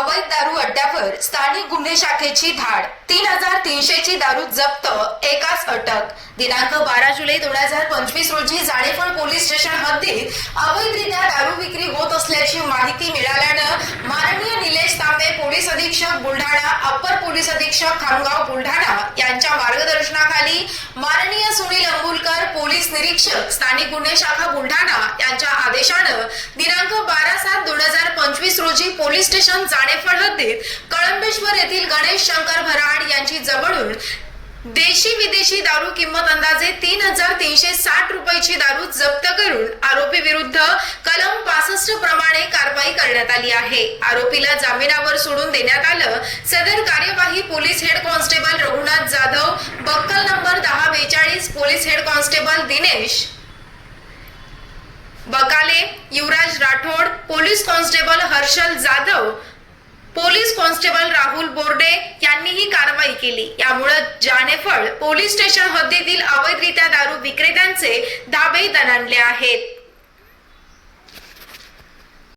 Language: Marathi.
अवैध दारू अड्ड्यावर स्थानिक गुन्हे शाखेची धाड. तीन हजार तीनशेची दारू जप्त एकाच अटक. दिनांक बारा जुलै दोन हजार पंचवीस रोजी जाणेफळ पोलीस स्टेशन हद्दीत अवैधरित्या दारू विक्री होत असल्याची माहिती मिळाल्यानं माननीय निलेश तांबे पोलीस अधीक्षक बुलढाणा अप्पर पोलीस अधीक्षक खामगाव बुलढाणा यांच्या मार्गदर्शनाखाली माननीय सुनील अंबुलकर पोलीस निरीक्षक स्थानिक गुन्हे शाखा बुलढाणा यांच्या आदेशानं दिनांक बारा हजार रोजी पोलीस स्टेशन जाणेफळ हद्दीत कळंबेश्वर येथील गणेश शंकर भराड यांची जवळून देशी विदेशी दारू किंमत अंदाजे तीन हजार तीनशे साठ रुपयाची दारू जप्त करून आरोपी विरुद्ध कलम पासष्ट प्रमाणे कारवाई करण्यात आली आहे. आरोपीला जामिनावर सोडून देण्यात आलं. सदर कार्यवाही police head constable Raghunath Jadhav buckle number दहा बेचाळीस police head constable Dinesh Baka Yuvraj Rathod police constable Harshal Jadhav police constable Rahul Borde यांनी ही कारवाई केली. यामुळे जानेफळ पोलीस स्टेशन हद्दीतील अवैधरित्या दारू विक्रेत्यांचे धाबे दणाणले आहेत.